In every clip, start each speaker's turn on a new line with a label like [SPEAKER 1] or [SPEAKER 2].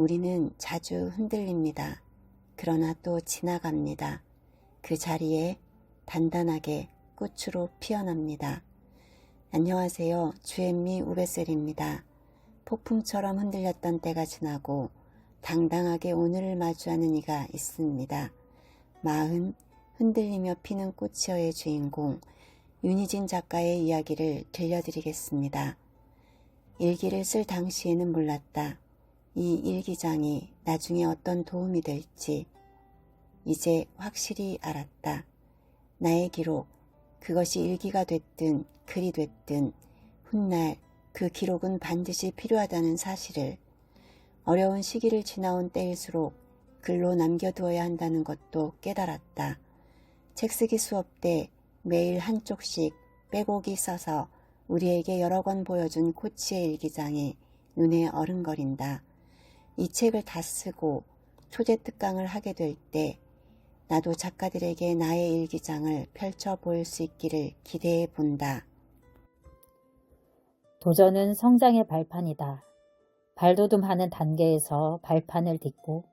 [SPEAKER 1] 우리는 자주 흔들립니다. 그러나 또 지나갑니다. 그 자리에 단단하게 꽃으로 피어납니다. 안녕하세요. 주엠미 우베셀입니다. 폭풍처럼 흔들렸던 때가 지나고 당당하게 오늘을 마주하는 이가 있습니다. 마흔 흔들리며 피는 꽃이여의 주인공 윤희진 작가의 이야기를 들려드리겠습니다. 일기를 쓸 당시에는 몰랐다. 이 일기장이 나중에 어떤 도움이 될지 이제 확실히 알았다. 나의 기록, 그것이 일기가 됐든 글이 됐든 훗날 그 기록은 반드시 필요하다는 사실을 어려운 시기를 지나온 때일수록 글로 남겨두어야 한다는 것도 깨달았다. 책 쓰기 수업 때 매일 한쪽씩 빼곡이 써서 우리에게 여러 권 보여준 코치의 일기장이 눈에 어른거린다. 이 책을 다 쓰고 초제 특강을 하게 될 때 나도 작가들에게 나의 일기장을 펼쳐 보일 수 있기를 기대해 본다.
[SPEAKER 2] 도전은 성장의 발판이다. 발돋움하는 단계에서 발판을 딛고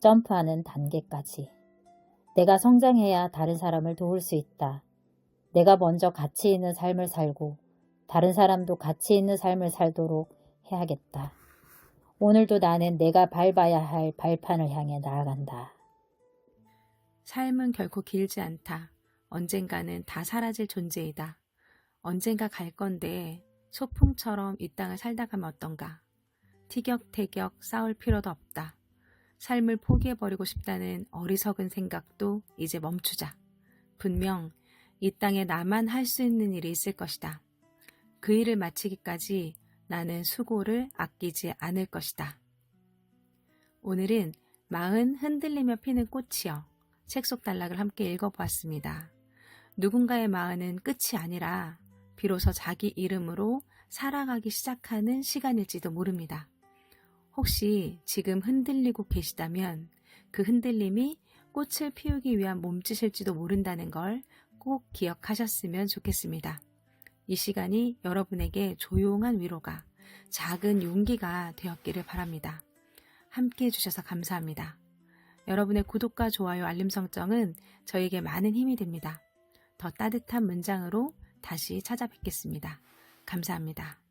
[SPEAKER 2] 점프하는 단계까지. 내가 성장해야 다른 사람을 도울 수 있다. 내가 먼저 가치 있는 삶을 살고 다른 사람도 가치 있는 삶을 살도록 해야겠다. 오늘도 나는 내가 밟아야 할 발판을 향해 나아간다.
[SPEAKER 3] 삶은 결코 길지 않다. 언젠가는 다 사라질 존재이다. 언젠가 갈 건데 소풍처럼 이 땅을 살다 가면 어떤가. 티격태격 싸울 필요도 없다. 삶을 포기해버리고 싶다는 어리석은 생각도 이제 멈추자. 분명 이 땅에 나만 할 수 있는 일이 있을 것이다. 그 일을 마치기까지 나는 수고를 아끼지 않을 것이다. 오늘은 마흔 흔들리며 피는 꽃이여 책 속 단락을 함께 읽어보았습니다. 누군가의 마흔은 끝이 아니라 비로소 자기 이름으로 살아가기 시작하는 시간일지도 모릅니다. 혹시 지금 흔들리고 계시다면 그 흔들림이 꽃을 피우기 위한 몸짓일지도 모른다는 걸 꼭 기억하셨으면 좋겠습니다. 이 시간이 여러분에게 조용한 위로가 작은 용기가 되었기를 바랍니다. 함께 해주셔서 감사합니다. 여러분의 구독과 좋아요, 알림 설정은 저에게 많은 힘이 됩니다. 더 따뜻한 문장으로 다시 찾아뵙겠습니다. 감사합니다.